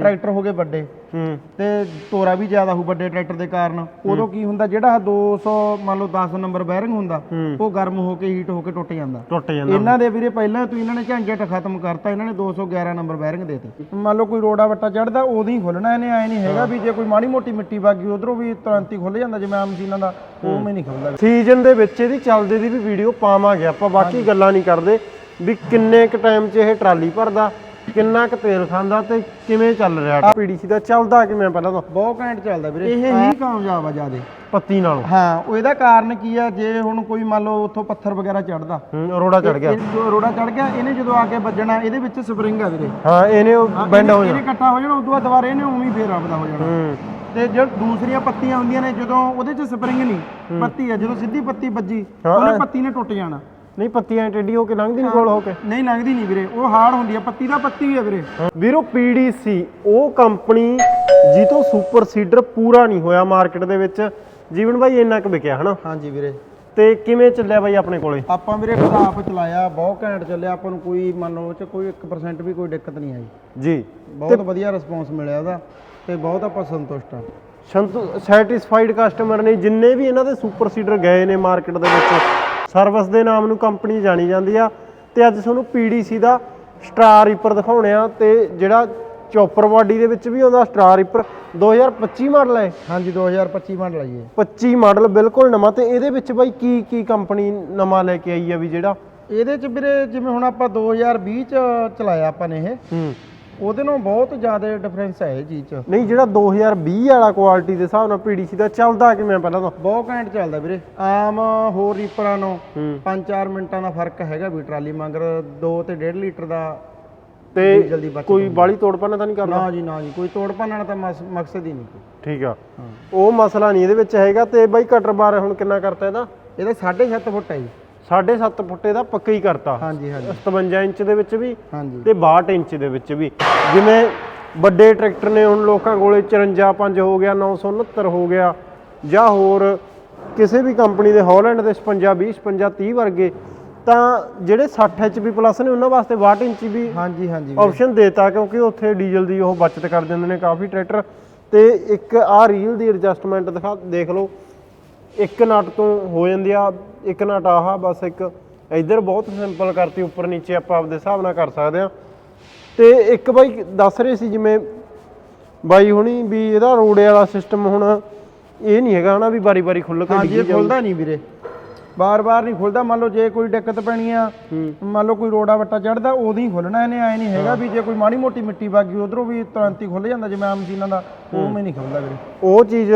Tractor ਹੋ ਗਏ ਵੱਡੇ। ਹੂੰ। ਤੇ ਤੋਰਾ ਵੀ ਜ਼ਿਆਦਾ ਹੋ ਵੱਡੇ ਟਰੈਕਟਰ ਦੇ ਕਾਰਨ। ਉਦੋਂ ਕੀ ਹੁੰਦਾ ਜਿਹੜਾ ਆਹ 200 ਮੰਨ ਲਓ 10 ਨੰਬਰ ਬੈਰਿੰਗ ਹੁੰਦਾ। ਉਹ ਗਰਮ ਹੋ ਕੇ ਹੀਟ ਹੋ ਕੇ ਟੁੱਟ ਜਾਂਦਾ। ਟੁੱਟ ਜਾਂਦਾ। ਇਹਨਾਂ ਦੇ ਵੀਰੇ ਪਹਿਲਾਂ ਤੋਂ ਇਹਨਾਂ ਨੇ ਝੰਜਟ ਖਤਮ ਕਰਤਾ ਇਹਨਾਂ ਨੇ 211 ਨੰਬਰ ਬੈਰਿੰਗ ਦੇਤੇ। ਮੰਨ ਲਓ ਕੋਈ ਰੋੜਾ ਵੱਟਾ ਚੜਦਾ ਉਦੋਂ ਹੀ ਖੁੱਲਣਾ ਇਹਨੇ ਐ ਨਹੀਂ ਹੈਗਾ ਵੀ ਜੇ ਕੋਈ ਮਾੜੀ ਮੋਟੀ ਮਿੱਟੀ ਵੱਗ ਗਈ ਉਧਰੋਂ ਵੀ ਤੁਰੰਤ ਹੀ ਖੁੱਲ ਜਾਂਦਾ ਜਿਵੇਂ ਆਮ ਮਸ਼ੀਨਾਂ ਦਾ ਉਵੇਂ ਨਹੀਂ ਖੁੱਲਦਾ ਸੀਜ਼ਨ ਦੇ ਵਿੱਚ ਇਹਦੀ ਚੱਲਦੇ ਦੀ ਵੀ ਵੀਡੀਓ ਪਾਵਾਂਗੇ ਆਪਾਂ ਬਾਕੀ ਗੱਲਾਂ ਨਹੀਂ ਕਰਦੇ ਵੀ ਕਿੰਨੇ ਕ ਟਾਈਮ 'ਚ ਇਹ ਟਰਾਲੀ ਭਰਦਾ ਕਿੰਨਾ ਕ ਤੇਲ ਖਾਂਦਾ ਤੇ ਕਿਵੇਂ ਚੱਲ ਰਿਹਾ ਪੀਡੀਸੀ ਦਾ ਚੱਲਦਾ ਕਿਵੇਂ ਪਹਿਲਾਂ ਤਾਂ? ਬਹੁਤ ਘੈਂਟ ਚੱਲਦਾ ਵੀਰੇ। ਇਹ ਹੀ। ਕਾਮਯਾਬ ਆ ਜਿਆਦੇ। ਪੱਤੀ ਨਾਲੋਂ। ਹਾਂ ਉਹ ਇਹਦਾ ਕਾਰਨ ਕੀ ਆ? ਜੇ ਹੁਣ ਕੋਈ ਮੰਨ ਲਓ ਉੱਥੋਂ ਪੱਥਰ ਵਗੈਰਾ ਚੜਦਾ। ਹੂੰ ਰੋੜਾ ਚੜ ਗਿਆ। ਰੋੜਾ ਚੜ ਗਿਆ ਇਹਨੇ ਜਦੋਂ ਆ ਕੇ ਵੱਜਣਾ ਇਹਦੇ ਵਿੱਚ ਸਪਰਿੰਗ ਆ ਵੀਰੇ। ਹਾਂ ਇਹਨੇ ਬੈਂਡ ਹੋ ਇਹਨੇ ਜਾਣਾ। ਇਕੱਠਾ ਹੋ ਜਾਣਾ ਉਦੋਂ ਬਾਅਦ ਦੁਬਾਰਾ ਇਹਨੇ ਉਵੇਂ ਹੀ ਫੇਰ ਆਪਦਾ ਹੋ ਜਾਣਾ। ਹੂੰ। ਤੇ ਜੋ ਦੂਸਰੀਆਂ ਪੱਤੀਆਂ ਹੁੰਦੀਆਂ ਨੇ ਜਦੋਂ ਉਹਦੇ 'ਚ ਸਪਰਿੰਗ ਨਹੀਂ ਪੱਤੀ ਆ ਜਦੋਂ ਸਿੱਧੀ ਪੱਤੀ ਵੱਜੀ ਉਹਨੇ ਪੱਤੀ ਨੇ ਟੁੱਟ ਜਾਣਾ। ਨਹੀਂ ਪੱਤੀਆਂ ਟੇਢੀ ਹੋ ਕੇ ਲੰਘਦੀ ਨਹੀਂ ਕੋਲ ਹੋ ਕੇ? ਨਹੀਂ ਲੰਘਦੀ ਨਹੀਂ ਵੀਰੇ ਉਹ ਹਾਰਡ ਹੁੰਦੀ ਆ ਪੱਤੀ ਦਾ ਪੱਤੀ ਹੀ ਆ ਵੀਰੇ। ਵੀਰੋ ਪੀਡੀਸੀ ਉਹ ਕੰਪਨੀ ਜੀ ਤੋਂ ਸੁਪਰ ਸੀਡਰ ਪੂਰਾ ਨਹੀਂ ਹੋਇਆ ਮਾਰਕੀਟ ਦੇ ਵਿੱਚ ਜੀਵਨ ਭਾਈ ਇੰਨਾ ਕੁ ਵਿਕਿਆ ਹਨਾ? ਹਾਂਜੀ ਵੀਰੇ। ਤੇ ਕਿਵੇਂ ਚੱਲਿਆ ਬਾਈ ਆਪਣੇ ਕੋਲੇ? ਆਪਾਂ ਵੀਰੇ ਆਪ ਚਲਾਇਆ ਬਹੁਤ ਘੈਂਟ ਚੱਲਿਆ ਆਪਾਂ ਨੂੰ ਕੋਈ ਮੰਨ ਲਓ ਉਹ 'ਚ ਕੋਈ 1% ਵੀ ਕੋਈ ਦਿੱਕਤ ਨਹੀਂ ਆਈ। ਜੀ। ਬਹੁਤ ਵਧੀਆ ਰਿਸਪੌਂਸ ਮਿਲਿਆ ਉਹਦਾ ਤੇ ਬਹੁਤ ਆਪਾਂ ਸੰਤੁਸ਼ਟ ਆ। ਸੈਟੀਸਫਾਈਡ ਕਸਟਮਰ ਨੇ ਜਿੰਨੇ ਵੀ ਇਹਨਾਂ ਦੇ ਸੁਪਰ ਸੀਡਰ ਗਏ ਨੇ ਮਾਰਕੀਟ ਦੇ ਵਿੱਚ ਸਰਵਿਸ ਦੇ ਨਾਮ ਨੂੰ ਕੰਪਨੀ ਜਾਣੀ ਜਾਂਦੀ ਆ। ਤੇ ਅੱਜ ਤੁਹਾਨੂੰ ਪੀਡੀਸੀ ਦਾ ਸਟਾਰ ਰੀਪਰ ਦਿਖਾਉਣੇ ਆ ਤੇ ਜਿਹੜਾ ਚੌਪਰ ਬਾਡੀ ਦੇ ਵਿੱਚ ਵੀ ਆਉਂਦਾ ਸਟਾਰ ਰੀਪਰ 2025 ਮਾਡਲ ਹੈ ਹਾਂਜੀ 2025 ਮਾਡਲ ਆਈਏ 25 ਮਾਡਲ ਬਿਲਕੁਲ ਨਵਾਂ ਤੇ ਇਹਦੇ ਵਿੱਚ ਬਾਈ ਕੀ ਕੀ ਕੰਪਨੀ ਨਵਾਂ ਲੈ ਕੇ ਆਈ ਆ ਵੀ ਜਿਹੜਾ? ਇਹਦੇ 'ਚ ਵੀਰੇ ਜਿਵੇਂ ਹੁਣ ਆਪਾਂ 2020 ਚ ਚਲਾਇਆ ਆਪਾਂ ਨੇ ਇਹ। ਹੂੰ। ਉਹਦੇ ਨਾਲੋਂ ਬਹੁਤ ਜ਼ਿਆਦਾ ਡਿਫਰੈਂਸ ਹੈ ਇਹ ਚੀਜ਼ 'ਚ। ਨਹੀਂ ਜਿਹੜਾ 2020 ਵਾਲਾ ਕੁਆਲਿਟੀ ਦੇ ਹਿਸਾਬ ਨਾਲ ਪੀਡੀਸੀ ਦਾ ਚੱਲਦਾ ਕਿਵੇਂ ਪਹਿਲਾਂ ਤਾਂ? ਬਹੁਤ ਘੈਂਟ ਚੱਲਦਾ ਵੀਰੇ। ਆਮ ਹੋਰ ਰੀਪਰਾਂ ਨੂੰ ਹੂੰ। 5-4 ਮਿੰਟਾਂ ਦਾ ਫ਼ਰਕ ਹੈਗਾ ਵੀ ਟਰਾਲੀ ਮੰਗਰ 2 ਤੇ 1.5 ਲੀਟਰ ਦਾ ਤੇ ਕੋਈ ਬਾਲੀ ਤੋੜ ਪਾਣਾ ਤਾਂ ਨਹੀਂ ਕਰਦਾ? ਨਾ ਜੀ ਨਾ ਜੀ ਕੋਈ ਤੋੜ ਦਾ ਮਸ- ਮਕਸਦ ਹੀ ਨਹੀਂ ਠੀਕ ਆ। ਉਹ ਮਸਲਾ ਨਹੀਂ ਇਹਦੇ ਵਿੱਚ ਹੈਗਾ ਤੇ ਬਾਈ ਕਟਰ ਬਾਰ ਹੁਣ ਕਿੰਨਾ ਕਰਤਾ ਇਹਦਾ? ਇਹਦਾ 7.5 ਫੁੱਟ ਹੈ ਜੀ। 7.5 ਫੁੱਟੇ ਦਾ ਪੱਕਾ ਹੀ ਕਰਤਾ। ਹਾਂਜੀ ਹਾਂਜੀ। 57 ਇੰਚ ਦੇ ਵਿੱਚ ਵੀ ਹਾਂਜੀ। ਤੇ 62 ਇੰਚ ਦੇ ਵਿੱਚ ਵੀ। ਜਿਵੇਂ ਵੱਡੇ ਟਰੈਕਟਰ ਨੇ ਹੁਣ ਲੋਕਾਂ ਕੋਲੇ 54 5 ਹੋ ਗਿਆ 969 ਹੋ ਗਿਆ ਜਾਂ ਹੋਰ ਕਿਸੇ ਵੀ ਕੰਪਨੀ ਦੇ ਹਾਲੈਂਡ ਦੇ 56 20 56 30 ਵਰਗੇ ਤਾਂ ਜਿਹੜੇ 60 HP ਪਲੱਸ ਨੇ ਉਹਨਾਂ ਵਾਸਤੇ 62 ਇੰਚ ਵੀ ਹਾਂਜੀ ਹਾਂਜੀ। ਆਪਸ਼ਨ ਦੇਤਾ ਕਿਉਂਕਿ ਉੱਥੇ ਡੀਜ਼ਲ ਦੀ ਉਹ ਬਚਤ ਕਰ ਦਿੰਦੇ ਨੇ ਕਾਫੀ ਟਰੈਕਟਰ। ਤੇ ਇੱਕ ਆ ਰੀਲ ਦੀ ਐਡਜਸਟਮੈਂਟ ਦਿਖਾ ਦੇਖ ਲਓ। ਇੱਕ ਨਟ ਤੋਂ ਹੋ ਜਾਂਦੀ ਆ ਇੱਕ ਨਟ ਆਹ ਬਸ ਇੱਕ ਇੱਧਰ ਬਹੁਤ ਸਿੰਪਲ ਕਰਤੀ ਉੱਪਰ ਨੀਚੇ ਆਪਾਂ ਆਪਦੇ ਹਿਸਾਬ ਨਾਲ ਕਰ ਸਕਦੇ ਆ। ਤੇ ਇੱਕ ਬਾਈ ਦੱਸ ਰਹੇ ਸੀ ਜਿਵੇਂ ਬਾਈ ਹੁਣੀ ਵੀ ਇਹਦਾ ਰੋੜੇ ਵਾਲਾ ਸਿਸਟਮ ਹੁਣ ਇਹ ਨਹੀਂ ਹੈਗਾ ਹਨਾ ਵੀ ਵਾਰੀ-ਵਾਰੀ ਖੁੱਲ ਕੇ ਹਾਂਜੀ ਡਿੱਗੀ ਇਹ ਖੁੱਲਦਾ ਨਹੀਂ ਵੀਰੇ। ਬਾਰ-ਬਾਰ ਨਹੀਂ ਖੁੱਲਦਾ। ਮੰਨ ਲਓ ਜੇ ਕੋਈ ਦਿੱਕਤ ਪੈਣੀ ਆ ਮੰਨ ਲਓ ਕੋਈ ਰੋੜਾ ਵੱਟਾ ਚੜਦਾ ਉਦੋਂ ਹੀ ਖੁੱਲਣਾ ਇਹਨੇ ਐ ਨਹੀਂ ਹੈਗਾ ਵੀ ਜੇ ਕੋਈ ਮਾੜੀ ਮੋਟੀ ਮਿੱਟੀ ਵੱਗ ਗਈ ਉਧਰੋਂ ਵੀ ਤੁਰੰਤ ਹੀ ਖੁੱਲ ਜਾਂਦਾ ਜਿਵੇਂ ਆਮ ਮਸ਼ੀਨਾਂ ਦਾ ਉਵੇਂ ਨਹੀਂ ਖੁੱਲਦਾ ਵੀਰੇ। ਉਹ ਚੀਜ਼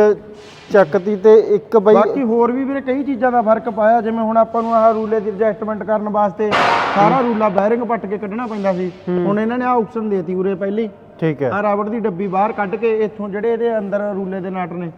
ਚੱਕਤੀ ਤੇ ਇੱਕ ਬਾਈ ਬਾਕੀ ਹੋਰ ਵੀ ਵੀਰੇ ਕਈ ਚੀਜ਼ਾਂ ਦਾ ਫ਼ਰਕ ਪਾਇਆ ਜਿਵੇਂ ਹੁਣ ਆਪਾਂ ਨੂੰ ਆਹ ਰੂਲੇ ਦੀ ਐਡਜਸਟਮੈਂਟ ਕਰਨ ਵਾਸਤੇ ਸਾਰਾ ਰੂਲਾ ਬੈਰਿੰਗ ਪੱਟ ਕੇ ਕੱਢਣਾ ਪੈਂਦਾ ਸੀ। ਹੁਣ ਇਹਨਾਂ ਨੇ ਆਹ ਆਪਸ਼ਨ ਦੇਤੀ ਉਰੇ ਪਹਿਲੀ। ਠੀਕ ਹੈ। ਆਹ ਰਬੜ ਦੀ ਡੱਬੀ ਬਾਹਰ ਕੱਢ ਕੇ ਇੱਥੋਂ ਜਿਹੜੇ ਇਹਦੇ ਅੰਦਰ ਰੂਲੇ ਦੇ ਨਟ ਨੇ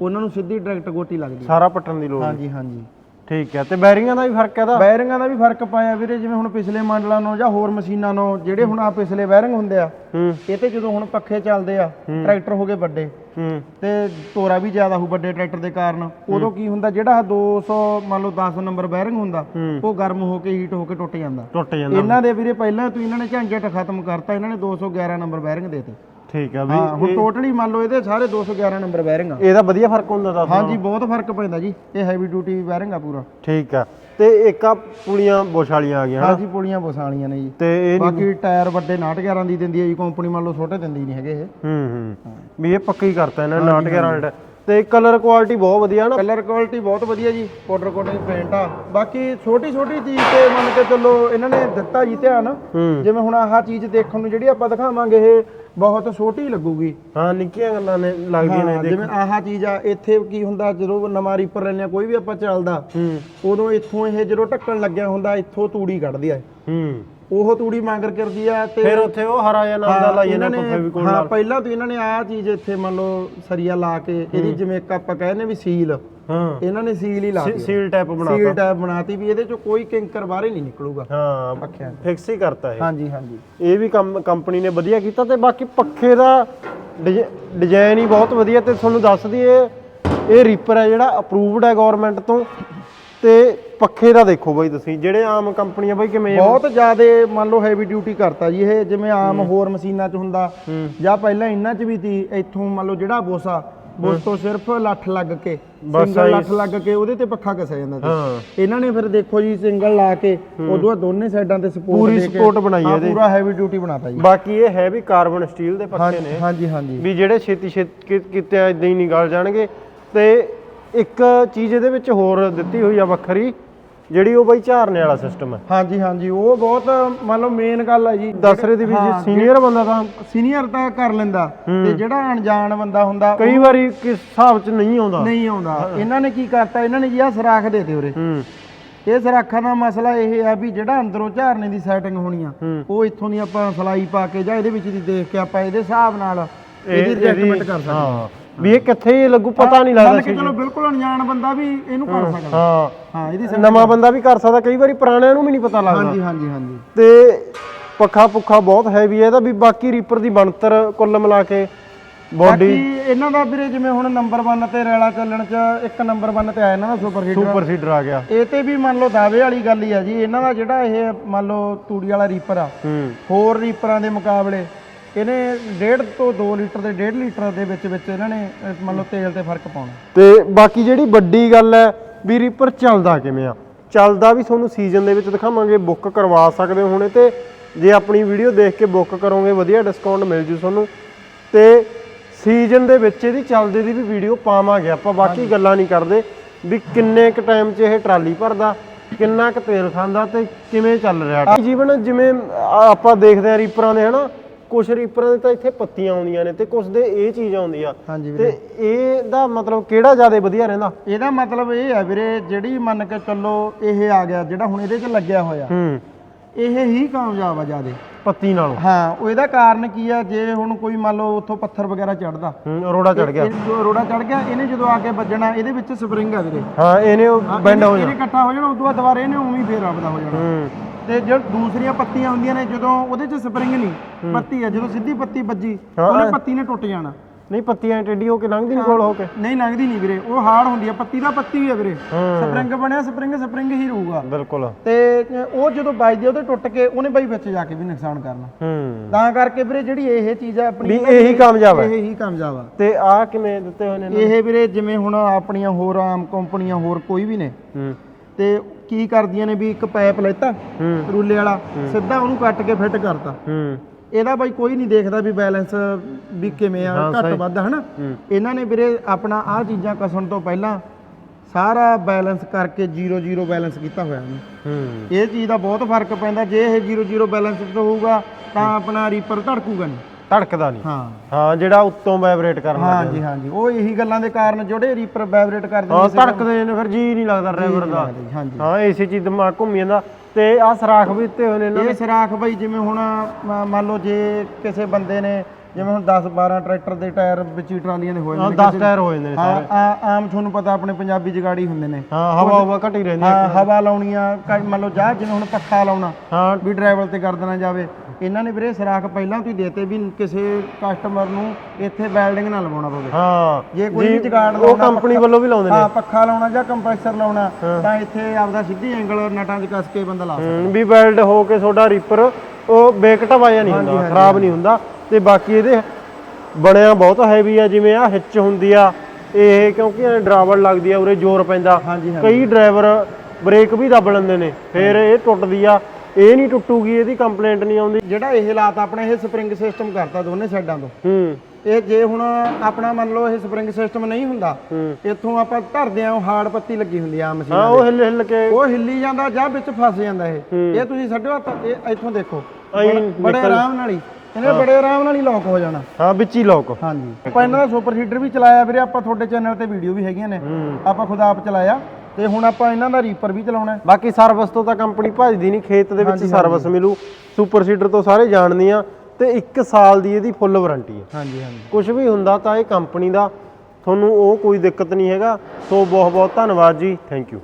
ਉਹਨਾਂ ਨੂੰ ਸਿੱਧੀ ਡਾਇਰੈਕਟ ਗੋਟੀ ਲੱਗਦੀ। ਸਾਰਾ ਪੱਟਣ ਦੀ ਲੋੜ ਨਹੀਂ। ਹਾਂਜੀ ਹਾਂਜੀ। ਠੀਕ ਹੈ ਤੇ ਬੈਰਿੰਗਾਂ ਦਾ ਵੀ ਫ਼ਰਕ ਹੈ ਇਹਦਾ? ਬੈਰਿੰਗਾਂ ਦਾ ਵੀ ਫ਼ਰਕ ਪਾਇਆ ਵੀਰੇ ਜਿਵੇਂ ਹੁਣ ਪਿਛਲੇ ਮਾਡਲਾਂ ਨੂੰ ਜਾਂ ਹੋਰ ਮਸ਼ੀਨਾਂ ਨੂੰ ਜਿਹੜੇ ਹੁਣ ਆ ਪਿਛਲੇ ਬੈਰਿੰਗ ਹੁੰਦੇ ਆ ਹੂੰ। ਇਹ ਤੇ ਜਦੋਂ ਹੁਣ ਪੱਖੇ ਚੱਲਦੇ ਆ ਟਰੈਕਟਰ ਹੋ ਗਏ ਵੱਡੇ ਹੂੰ। ਤੇ ਤੋਰਾ ਵੀ ਜ਼ਿਆਦਾ ਹੋ ਵੱਡੇ ਟਰੈਕਟਰ ਦੇ ਕਾਰਨ ਉਦੋਂ ਕੀ ਹੁੰਦਾ ਜਿਹੜਾ ਆਹ 200 ਮੰਨ ਲਓ 10 ਨੰਬਰ ਬੈਰਿੰਗ ਹੁੰਦਾ ਹੂੰ। ਉਹ ਗਰਮ ਹੋ ਕੇ ਹੀਟ ਹੋ ਕੇ ਟੁੱਟ ਜਾਂਦਾ। ਟੁੱਟ ਜਾਂਦਾ। ਇਹਨਾਂ ਦੇ ਵੀਰੇ ਪਹਿਲਾਂ ਤੋਂ ਇਹਨਾਂ ਨੇ ਝੰਜਟ ਖਤਮ ਕਰਤਾ ਇਹਨਾਂ ਨੇ 211 ਨੰਬਰ ਬੈਰਿੰਗ ਦੇਤੇ। ਠੀਕ ਹੈ ਵੀ ਹਾਂ ਹੁਣ ਟੋਟਲੀ ਮੰਨ ਲਓ ਇਹਦੇ ਸਾਰੇ 211 ਨੰਬਰ ਬੈਰਿੰਗ ਆ। ਇਹਦਾ ਵਧੀਆ ਫ਼ਰਕ ਹੁੰਦਾ ਦੱਸ ਹਾਂਜੀ ਬਹੁਤ ਫ਼ਰਕ ਪੈਂਦਾ ਜੀ। ਇਹ ਹੈਵੀ ਡਿਊਟੀ ਬੈਰਿੰਗ ਆ ਪੂਰਾ। ਠੀਕ ਆ। ਤੇ ਇੱਕ ਆ ਪੁਲੀਆਂ ਬੁਸ਼ ਵਾਲੀਆਂ ਆ ਗਈਆਂ ਹਨਾ? ਹਾਂਜੀ ਪੁਲੀਆਂ ਬਸਾਲੀਆਂ ਨੇ ਜੀ। ਤੇ ਇਹ ਬਾਕੀ ਟਾਇਰ ਵੱਡੇ 911 ਦੀ ਦਿੰਦੀ ਹੈ ਜੀ ਕੰਪਨੀ ਮੰਨ ਲਓ ਛੋਟੇ ਦਿੰਦੀ ਨਹੀਂ ਹੈਗੇ ਇਹ। ਹੂੰ ਹੂੰ। ਵੀ ਇਹ ਪੱਕਾ ਕਰਤਾ ਇਹਨਾਂ ਨੇ 911 ਵਾਲਾ ਤੇ ਕਲਰ ਕੁਆਲਿਟੀ ਬਹੁਤ ਵਧੀਆ ਨਾ? ਕਲਰ ਕੁਆਲਿਟੀ ਬਹੁਤ ਵਧੀਆ ਜੀ ਪਾਊਡਰ ਕੋਟਿੰਗ ਪੇਂਟ ਆ। ਬਾਕੀ ਛੋਟੀ ਛੋਟੀ ਚੀਜ਼ ਤੇ ਮੰਨ ਕੇ ਚੱਲੋ ਇਹਨਾਂ ਨੇ ਦਿੱਤਾ ਜੀ ਧਿਆਨ। ਹੂੰ। ਜਿਵੇਂ ਹੁਣ ਆਹ ਚੀਜ਼ ਦੇਖਣ ਨੂੰ ਜਿਹੜੀ ਆਪਾਂ ਦਿਖਾਵਾਂਗੇ ਇਹ ਬਹੁਤ ਛੋਟੀ ਲੱਗੂਗੀ। ਹਾਂ ਨਿੱਕੀਆਂ ਗੱਲਾਂ ਨੇ ਲੱਗਦੀਆਂ ਨੇ ਹਾਂ, ਜਿਵੇਂ ਆਹ ਚੀਜ਼ ਆ ਇੱਥੇ ਕੀ ਹੁੰਦਾ ਜਦੋਂ ਨਵਾਂ ਰੀਪਰ ਲੈਂਦੇ ਆ ਕੋਈ ਵੀ ਆਪਾਂ ਚੱਲਦਾ ਹੂੰ। ਉਦੋਂ ਇੱਥੋਂ ਇਹ ਜਦੋਂ ਢੱਕਣ ਲੱਗਿਆ ਹੁੰਦਾ ਇੱਥੋਂ ਤੂੜੀ ਕੱਢਦੀ ਆ ਹੂੰ। ਉਹ ਤੂੜੀ ਮੰਗਰ ਕਰਦੀ ਆ ਤੇ ਫਿਰ ਉੱਥੇ ਉਹ ਹਰਾ ਜਿਹਾ ਨਾਮ ਦਾ ਲਾਈ ਇਹਨਾਂ ਨੇ ਫੈਵੀਕੋਲ ਹਾਂ ਨਾਲ। ਪਹਿਲਾਂ ਤੋਂ ਇਹਨਾਂ ਨੇ ਆਹ ਚੀਜ਼ ਇੱਥੇ ਮੰਨ ਲਓ ਸਰੀਆ ਲਾ ਕੇ ਇਹਦੀ ਜਿਵੇਂ ਇੱਕ ਆਪਾਂ ਕਹਿੰਦੇ ਵੀ ਸੀਲ। ਹਾਂ। ਇਹਨਾਂ ਨੇ ਸੀਲ ਹੀ ਲਾ ਦਿੱਤੀ। ਸੀਲ ਟਾਈਪ ਸੀਲ ਬਣਾਤਾ। ਟੈਪ ਬਣਾਤੀ ਵੀ ਇਹਦੇ ਚੋਂ ਕੋਈ ਕਿੰਕਰ ਬਾਹਰ ਹੀ ਨਹੀਂ ਨਿਕਲੂਗਾ। ਹਾਂ ਪੱਖਿਆਂ ਫਿਕਸ ਹੀ ਕਰਤਾ ਇਹ। ਹਾਂਜੀ ਹਾਂਜੀ। ਇਹ ਵੀ ਕੰਮ ਕੰਪਨੀ ਨੇ ਵਧੀਆ ਕੀਤਾ ਤੇ ਬਾਕੀ ਪੱਖੇ ਦਾ ਡਿਜ਼- ਡਿਜ਼ਾਈਨ ਹੀ ਬਹੁਤ ਵਧੀਆ ਤੇ ਤੁਹਾਨੂੰ ਦੱਸ ਦਈਏ ਇਹ ਰੀਪਰ ਹੈ ਜਿਹੜਾ ਅਪਰੂਵਡ ਹੈ ਗਵਰਨਮੈਂਟ ਤੋਂ ਤੇ ਪੱਖੇ ਦਾ ਦੇਖੋ ਬਾਈ ਤੁਸੀਂ ਜਿਹੜੇ ਆਮ ਕੰਪਨੀਆਂ ਬਾਈ ਕਿਵੇਂ? ਬਹੁਤ ਜ਼ਿਆਦਾ ਮੰਨ ਲਓ ਹੈਵੀ ਡਿਊਟੀ ਕਰਤਾ ਜੀ ਇਹ ਜਿਵੇਂ ਆਮ ਹੋਰ ਮਸ਼ੀਨਾਂ 'ਚ ਹੁੰਦਾ ਜਾਂ ਪਹਿਲਾਂ ਇਹਨਾਂ 'ਚ ਵੀ ਸੀ ਇੱਥੋਂ ਮੰਨ ਲਓ ਜਿਹੜਾ ਬੋਸਾ ਬੋਸ ਤੋਂ ਸਿਰਫ ਲੱਠ ਲੱਗ ਕੇ ਸਿੰਗਲ ਲੱਠ ਲੱਗ ਕੇ ਉਹਦੇ ਤੇ ਪੱਖਾ ਕੱਸਿਆ ਜਾਂਦਾ ਸੀ। ਇਹਨਾਂ ਨੇ ਫਿਰ ਦੇਖੋ ਜੀ ਸਿੰਗਲ ਲਾ ਕੇ ਉਦੋਂ ਦੋਨੇ ਸਾਈਡਾਂ ਤੇ ਸਪੋਰਟ ਪੂਰੀ ਦੇ ਕੇ support ਬਣਾਈ ਹਾਂ, ਇਹਦੇ। ਪੂਰਾ ਹੈਵੀ ਡਿਊਟੀ ਬਣਾਤਾ ਜੀ। ਬਾਕੀ ਇਹ ਹੈ ਵੀ ਕਾਰਬਨ ਸਟੀਲ ਦੇ ਪੱਖੇ ਨੇ ਹਾਂਜੀ ਹਾਂਜੀ। ਵੀ ਜਿਹੜੇ ਛੇਤੀ ਛੇਤੀ ਕਿਤੇ ਇਦਾਂ ਹੀ ਨਿਗਲ ਜਾਣਗੇ। ਤੇ ਇੱਕ ਚੀਜ਼ ਇਹਦੇ ਵਿੱਚ ਹੋਰ ਦਿੱਤੀ ਹੋਈ ਆ ਵੱਖਰੀ ਜਿਹੜੀ ਉਹ ਬਾਈ ਝਾਰਨੇ ਵਾਲਾ ਸਿਸਟਮ ਹੈ। ਹਾਂਜੀ ਹਾਂਜੀ ਉਹ ਬਹੁਤ ਮੰਨ ਲਓ ਮੇਨ ਗੱਲ ਹੈ ਜੀ। ਦੱਸ ਰਹੇ ਦੀ ਵੀ ਹਾਂ, ਸੀਨੀਅਰ ਬੰਦਾ ਤਾਂ ਸੀਨੀਅਰ ਤਾਂ ਕਰ ਲੈਂਦਾ ਤੇ ਜਿਹੜਾ ਅਣਜਾਣ ਬੰਦਾ ਹੁੰਦਾ ਕਈ ਵਾਰੀ ਕਿਸ ਹਿਸਾਬ 'ਚ ਨਹੀਂ ਆਉਂਦਾ। ਨਹੀਂ ਆਉਂਦਾ। ਇਹਨਾਂ ਨੇ ਕੀ ਕਰਤਾ ਇਹਨਾਂ ਨੇ ਜੀ ਆ ਸਰਾਖ ਦੇ ਤੇ ਉਰੇ। ਇਹ ਸਰਾਖਾਂ ਦਾ ਮਸਲਾ ਇਹ ਆ ਵੀ ਜਿਹੜਾ ਅੰਦਰੋਂ ਝਾਰਨੇ ਦੀ ਸੈਟਿੰਗ ਹੋਣੀ ਆ। ਉਹ ਇੱਥੋਂ ਦੀ ਆਪਾਂ ਸਲਾਈ ਪਾ ਕੇ ਜਾਂ ਇਹਦੇ ਵਿੱਚ ਦੀ ਦੇਖ ਕੇ ਆਪਾਂ ਇਹਦੇ ਹਿਸਾਬ ਨਾਲ ਇਹਦੀ ਐਡਜਸਟਮੈਂਟ ਕਰ ਸਕਦੇ ਹਾਂ। ਵੀ ਇਹ ਕਿੱਥੇ ਲੱਗੂ ਪਤਾ ਨਹੀਂ ਮੰਨ ਲੱਗਦਾ ਕੇ ਸੀ ਚਲੋ ਬਿਲਕੁਲ ਅਣਜਾਣ ਬੰਦਾ ਵੀ ਇਹਨੂੰ ਕਰ ਸਕਦਾ। ਹਾਂ। ਹਾਂ ਇਹਦੀ ਨਵਾਂ ਬੰਦਾ ਵੀ ਕਰ ਸਕਦਾ ਕਈ ਵਾਰੀ ਪੁਰਾਣਿਆਂ ਨੂੰ ਵੀ ਨਹੀਂ ਪਤਾ ਲੱਗਦਾ। ਹਾਂਜੀ ਹਾਂਜੀ ਹਾਂਜੀ। ਤੇ ਪੱਖਾ ਪੁੱਖਾ ਬਹੁਤ ਹੈਵੀ ਹੈ ਇਹਦਾ ਵੀ ਬਾਕੀ ਰੀਪਰ ਦੀ ਬਣਤਰ ਕੁੱਲ ਮਿਲਾ ਕੇ ਬੋਡੀ ਬਾਕੀ ਇਹਨਾਂ ਦਾ ਵੀਰੇ ਜਿਵੇਂ ਹੁਣ ਨੰਬਰ 1 ਤੇ ਰੈਲਾ ਚੱਲਣ ਚ ਇੱਕ ਨੰਬਰ 1 ਤੇ ਆਇਆ ਇਹਨਾਂ ਦਾ ਸੁਪਰ ਹੀਟਰ ਸੁਪਰ ਸੀਡਰ ਆ ਗਿਆ। ਇਹ ਤੇ ਵੀ ਮੰਨ ਲਓ ਦਾਅਵੇ ਵਾਲੀ ਗੱਲ ਹੀ ਆ ਜੀ ਇਹਨਾਂ ਦਾ ਜਿਹੜਾ ਇਹ ਮੰਨ ਲਓ ਤੂੜੀ ਵਾਲਾ ਰੀਪਰ ਆ ਹੂੰ। ਹੋਰ ਰੀਪਰਾਂ ਦੇ ਮੁਕਾਬਲੇ ਇਹਨੇ 1.5 ਤੋਂ 2 ਲੀਟਰ ਦੇ 1.5 ਲੀਟਰ ਦੇ ਵਿੱਚ ਵਿੱਚ ਇਹਨਾਂ ਨੇ ਅਹ, ਮੰਨ ਲਓ ਤੇਲ ਤੇ ਫ਼ਰਕ ਪਾਉਣਾ। ਤੇ ਬਾਕੀ ਜਿਹੜੀ ਵੱਡੀ ਗੱਲ ਹੈ ਵੀ ਰੀਪਰ ਚੱਲਦਾ ਕਿਵੇਂ ਆ? ਚੱਲਦਾ ਵੀ ਤੁਹਾਨੂੰ ਸੀਜ਼ਨ ਦੇ ਵਿੱਚ ਦਿਖਾਵਾਂਗੇ ਬੁੱਕ ਕਰਵਾ ਸਕਦੇ ਹੋ ਹੁਣੇ ਤੇ। ਜੇ ਆਪਣੀ ਵੀਡੀਓ ਦੇਖ ਕੇ ਬੁੱਕ ਕਰੋਗੇ ਵਧੀਆ ਡਿਸਕਾਊਂਟ ਮਿਲ ਜੂ ਤੁਹਾਨੂੰ। ਤੇ ਸੀਜ਼ਨ ਦੇ ਵਿੱਚ ਇਹਦੀ ਚੱਲਦੇ ਦੀ ਵੀ ਵੀਡੀਓ ਪਾਵਾਂਗੇ ਆਪਾਂ ਬਾਕੀ ਗੱਲਾਂ ਨਹੀਂ ਕਰਦੇ। ਵੀ ਕਿੰਨੇ ਕ ਟਾਈਮ 'ਚ ਇਹ ਟਰਾਲੀ ਭਰਦਾ ਕਿੰਨਾ ਕੁ ਤੇਲ ਖਾਂਦਾ ਤੇ ਕਿਵੇਂ ਚੱਲ ਰਿਹਾ? ਜੀਵਨ ਜਿਵੇਂ ਆਪਾਂ ਦੇਖਦੇ ਆ ਰੀਪਰਾਂ ਦੇ ਹਨਾ? ਕੁਝ ਰੀਪਰਾਂ ਦੇ ਤਾਂ ਇੱਥੇ ਪੱਤੀਆਂ ਆਉਂਦੀਆਂ ਨੇ ਤੇ ਕੁਝ ਦੇ ਇਹ ਚੀਜ਼ ਆਉਂਦੀ ਆ। ਹਾਂਜੀ ਵੀਰੇ। ਤੇ ਇਹਦਾ ਮਤਲਬ ਕਿਹੜਾ ਜ਼ਿਆਦਾ ਵਧੀਆ ਰਹਿੰਦਾ? ਇਹਦਾ ਮਤਲਬ ਇਹ ਆ ਵੀਰੇ ਜਿਹੜੀ ਮੰਨ ਕੇ ਚੱਲੋ ਇਹ ਆ ਗਿਆ ਜਿਹੜਾ ਹੁਣ ਇਹਦੇ 'ਚ ਲੱਗਿਆ ਹੋਇਆ। ਹੂੰ। ਇਹ ਹੀ ਕਾਮਯਾਬ ਆ ਜਿਆਦੇ। ਪੱਤੀ ਨਾਲੋਂ। ਹਾਂ ਉਹ ਇਹਦਾ ਕਾਰਨ ਕੀ ਆ ਜੇ ਹੁਣ ਕੋਈ ਮੰਨ ਲਓ ਉੱਥੋਂ ਪੱਥਰ ਵਗੈਰਾ ਚੜਦਾ। ਹੂੰ ਰੋੜਾ ਚੜ ਗਿਆ। ਰੋੜਾ ਚੜ ਗਿਆ ਇਹਨੇ ਜਦੋਂ ਆ ਕੇ ਵੱਜਣਾ ਇਹਦੇ ਵਿੱਚ ਸਪਰਿੰਗ ਆ ਵੀਰੇ। ਹਾਂ ਇਹਨੇ ਬੈਂਡ ਹੋ ਇਹਨੇ ਜਾਣਾ। ਇਕੱਠਾ ਹੋ ਜਾਣਾ ਉਦੋਂ ਬਾਅਦ ਦੁਬਾਰਾ ਇਹਨੇ ਉਵੇਂ ਹੀ ਫੇਰ ਆਪਦਾ ਹੋ ਜਾਣਾ। ਹੂੰ। ਤੇ ਜਦ ਦੂਸਰੀਆਂ ਪੱਤੀਆਂ ਹੁੰਦੀਆਂ ਨੇ ਜਦੋਂ ਉਹਦੇ 'ਚ ਸਪਰਿੰਗ ਨਹੀਂ ਪੱਤੀ ਆ ਜਦੋਂ ਸਿੱਧੀ ਪੱਤੀ ਵੱਜੀ ਹਾਂ, ਉਹਨੇ ਪੱਤੀ ਨੇ ਟੁੱਟ ਜਾਣਾ। ਨਹੀਂ ਪੱਤੀਆਂ ਟੇਢੀ ਹੋ ਕੇ ਲੰਘਦੀ ਨਹੀਂ ਕੋਲ ਹੋ ਕੇ? ਨਹੀਂ ਲੰਘਦੀ ਨਹੀਂ ਵੀਰੇ ਉਹ ਹਾਰਡ ਹੁੰਦੀ ਆ ਪੱਤੀ ਦਾ ਪੱਤੀ ਹੀ ਆ ਵੀਰੇ। ਹੂੰ। ਸਪਰਿੰਗ ਬਣਿਆ ਸਪਰਿੰਗ ਸਪਰਿੰਗ ਹੀ ਰਹੂਗਾ। ਬਿਲਕੁਲ। ਤੇ ਉਹ ਜਦੋਂ ਵੱਜਦੀ ਆ, ਉਹਦੇ ਟੁੱਟ ਕੇ ਉਹਨੇ ਬਾਈ ਵਿੱਚ ਜਾ ਕੇ ਵੀ ਨੁਕਸਾਨ ਕਰਨਾ। ਹੂੰ। ਤਾਂ ਕਰਕੇ ਵੀਰੇ ਜਿਹੜੀ ਇਹ ਚੀਜ਼ ਆ ਆਪਣੀ ਵੀ ਇਹੀ ਕਾਮਯਾਬ ਹੈ। ਇਹ ਹੀ ਕਾਮਯਾਬ ਆ। ਤੇ ਆਹ ਕਿਵੇਂ ਦਿੱਤੇ ਹੋਏ ਨੇ ਇਹਨਾਂ ਇਹ ਵੀਰੇ ਜਿਵੇਂ ਹੁਣ ਆਪਣੀਆਂ ਹੋਰ ਆਮ ਕੰਪਨੀਆਂ ਹੋਰ ਕੋਈ ਵੀ ਨੇ ਹੂੰ। ਤੇ ਕੀ ਕਰਦੀਆਂ ਨੇ ਵੀ ਇੱਕ ਪਾਈਪ ਲੈਤਾ ਰੂਲੇ ਵਾਲਾ ਸਿੱਧਾ ਉਹਨੂੰ ਕੱਟ ਕੇ ਫਿੱਟ ਕਰਤਾ। ਇਹਦਾ ਬਾਈ ਕੋਈ ਨਹੀਂ ਦੇਖਦਾ ਵੀ ਬੈਲੈਂਸ ਵੀ ਕਿਵੇਂ ਆ ਘੱਟ। ਵੱਧ ਹਨਾ। ਇਹਨਾਂ ਨੇ ਵੀਰੇ ਆਪਣਾ ਆਹ ਚੀਜ਼ਾਂ ਕਸਣ ਤੋਂ ਪਹਿਲਾਂ ਸਾਰਾ ਬੈਲੈਂਸ ਕਰਕੇ 0-0 ਬੈਲੈਂਸ ਕੀਤਾ ਹੋਇਆ ਨੇ ਹੂੰ। ਇਹ ਚੀਜ਼ ਦਾ ਬਹੁਤ ਫ਼ਰਕ ਪੈਂਦਾ ਜੇ ਇਹ 0-0 ਬੈਲੈਂਸ ਤੋਂ ਹੋਊਗਾ ਤਾਂ ਆਪਣਾ ਰੀਪਰ ਧੜਕੂਗਾ ਨਹੀਂ। ਧੜਕਦਾ ਨਹੀਂ। ਹਾਂ। ਹਾਂ ਜਿਹੜਾ ਉੱਤੋਂ ਵਾਈਬ੍ਰੇਟ ਕਰਨ ਲੱਗ ਹਾਂਜੀ ਹਾਂਜੀ। ਉਹ ਇਹੀ ਗੱਲਾਂ ਦੇ ਕਾਰਨ ਜਿਹੜੇ ਰੀਪਰ ਵਾਈਬ੍ਰੇਟ ਕਰਦੇ ਹਾਂ ਧੜਕਦੇ ਨੇ ਫਿਰ ਜੀ ਨਹੀਂ ਲੱਗਦਾ ਡਰਾਈਵਰ ਦਾ। ਹਾਂ ਏਸੀ ਚੀਜ਼ ਦਿਮਾਗ ਘੁੰਮੀ ਜਾਂਦਾ। ਤੇ ਆਹ ਸਰਾਖ ਵੀ ਦਿੱਤੇ ਹੋਏ ਨੇ ਇਹਨਾਂ ਇਹ ਸਰਾਖ ਬਾਈ ਜਿਵੇਂ ਹੁਣ ਮੰਨ ਲਓ ਜੇ ਕਿਸੇ ਬੰਦੇ ਨੇ ਜਿਵੇਂ ਹੁਣ 10 12 ਟਰੈਕਟਰ ਦੇ ਟਾਇਰ ਵਿੱਚ ਹੀ ਟਰਾਲੀਆਂ ਦੇ ਹਾਂ ਨੇ 10 ਟਾਇਰ ਹੋ ਜਾਂਦੇ ਨੇ ਹਾਂ ਸਾਰੇ। ਆ- ਆਮ ਤੁਹਾਨੂੰ ਪਤਾ ਆਪਣੇ ਪੰਜਾਬੀ ਜਗਾੜੀ ਹੁੰਦੇ ਨੇ। ਹਾਂ ਹਵਾ ਹਵਾ ਘਟੀ ਰਹਿੰਦੀ ਹੈ ਹਾਂ ਹਵਾ ਲਾਉਣੀਆਂ ਕਈ ਮੰਨ ਲਓ ਜਾ ਜਿਵੇਂ ਹੁਣ ਪੱਖਾ ਲਾਉਣਾ ਹਾਂ। ਵੀ ਡਰਾਈਵਰ ਤੇ ਕਰ ਦੇਣਾ ਜਾਵੇ। ਇਹਨਾਂ ਨੇ ਵੀਰੇ ਸਰਾਖ ਪਹਿਲਾਂ ਤੋਂ ਹੀ ਦੇਤੇ ਵੀ ਕਿਸੇ ਕਸਟਮਰ ਨੂੰ ਇੱਥੇ ਵੈਲਡਿੰਗ ਨਾ ਲਵਾਉਣਾ ਪਵੇ। ਹਾਂ। ਜੇ ਕੋਈ ਵੀ ਜਗਾੜ ਉਹ ਕੰਪਨੀ ਵੱਲੋਂ ਵੀ ਲਾਉਂਦੇ ਨੇ। ਹਾਂ ਪੱਖਾ ਲਾਉਣਾ ਜਾਂ ਕੰਪਰੈਸਰ ਲਾਉਣਾ ਤਾਂ ਇੱਥੇ ਆਪਦਾ ਸਿੱਧੀ ਐਂਗਲ ਨਟਾਂ 'ਚ ਕੱਸ ਕੇ ਬੰਦਾ ਲਾ ਸਕਦਾ। ਹੂੰ, ਵੀ ਵੈਲਡ ਹੋ ਕੇ ਤੁਹਾਡਾ ਰੀਪਰ ਉਹ ਬੇਕਟਵਾਇਆ ਨਹੀਂ ਹੁੰਦਾ ਖਰਾਬ ਨਹੀਂ ਹੁੰਦਾ। ਤੇ ਬਾਕੀ ਇਹਦੇ ਬਣਿਆ ਬਹੁਤ ਹੈਵੀ ਆ ਜਿਵੇਂ ਆ ਹਿੱਚ ਹੁੰਦੀ ਆ ਇਹ ਕਿਉਂਕਿ ਡਰਾਵਲ ਲੱਗਦੀ ਆ ਉਰੇ ਜ਼ੋਰ ਪੈਂਦਾ। ਕਈ ਡਰਾਈਵਰ ਬ੍ਰੇਕ ਵੀ ਦੱਬ ਲੈਂਦੇ ਨੇ ਫਿਰ ਇਹ ਟੁੱਟਦੀ ਆ ਇਹ ਨਹੀਂ ਟੁੱਟੂਗੀ ਇਹਦੀ ਕੰਪਲੇਂਟ ਨਹੀਂ ਆਉਂਦੀ। ਜਿਹੜਾ ਇਹ ਲਾਤਾ ਆਪਣਾ ਇਹ ਸਪਰਿੰਗ ਸਿਸਟਮ ਕਰਤਾ ਦੋਨੇ ਸਾਈਡਾਂ ਤੋਂ। ਹੂੰ। ਇਹ ਜੇ ਹੁਣ ਆਪਣਾ ਮੰਨ ਲਓ ਇਹ ਸਪਰਿੰਗ ਸਿਸਟਮ ਨਹੀਂ ਹੁੰਦਾ ਇੱਥੋਂ ਆਪਾਂ ਧਰਦੇ ਆ ਉਹ ਹਾਰਡ ਪੱਤੀ ਲੱਗੀ ਹੁੰਦੀ ਆ ਮਸ਼ੀਨ ਹਾਂ ਉਹ ਹਿੱਲ ਹਿੱਲ ਕੇ। ਉਹ ਹਿੱਲੀ ਜਾਂਦਾ ਜਾਂ ਵਿੱਚ ਫਸ ਜਾਂਦਾ ਇਹ। ਇਹ ਤੁਸੀਂ ਛੱਡੋ ਇਹ ਇੱਥੋਂ ਦੇਖੋ। ਆਈਂ ਬੜੇ- ਆਰਾਮ ਨਾਲ ਹੀ। ਇਹਨੇ ਬੜੇ ਆਰਾਮ ਨਾਲ ਹੀ ਲੌਕ ਹੋ ਜਾਣਾ। ਹਾਂ ਵਿੱਚ ਹੀ ਲੋਕ ਹਾਂਜੀ। ਆਪਾਂ ਇਹਨਾਂ ਦਾ ਸੁਪਰ ਹੀਟਰ ਵੀ ਚਲਾਇਆ ਵੀਰੇ ਆਪਾਂ ਤੁਹਾਡੇ ਚੈਨਲ ਤੇ ਵੀਡੀਓ ਵੀ ਹੈਗੀਆਂ ਨੇ। ਆਪਾਂ ਖੁਦ ਆਪ ਚਲਾਇਆ। ਤੇ ਹੁਣ ਆਪਾਂ ਇਹਨਾਂ ਦਾ ਰੀਪਰ ਵੀ ਚਲਾਉਣਾ ਹੈ। ਬਾਕੀ ਸਰਵਿਸ ਤੋਂ ਤਾਂ ਕੰਪਨੀ ਭਜਦੀ ਨਹੀਂ ਖੇਤ ਦੇ ਵਿੱਚ ਸਰਵਿਸ ਮਿਲੂ। ਸੁਪਰ ਸੀਡਰ ਤੋਂ ਸਾਰੇ ਜਾਣਦੀਆਂ ਤੇ 1 ਸਾਲ ਦੀ ਇਹਦੀ ਫੁੱਲ ਵਾਰੰਟੀ ਹੈ। ਹਾਂਜੀ ਹਾਂਜੀ। ਕੁਝ ਵੀ ਹੁੰਦਾ ਤਾਂ ਇਹ ਕੰਪਨੀ ਦਾ। ਤੁਹਾਨੂੰ ਉਹ ਕੋਈ ਦਿੱਕਤ ਨਹੀਂ ਹੈਗਾ। ਸੋ ਬਹੁਤ ਬਹੁਤ ਧੰਨਵਾਦ ਜੀ। Thank you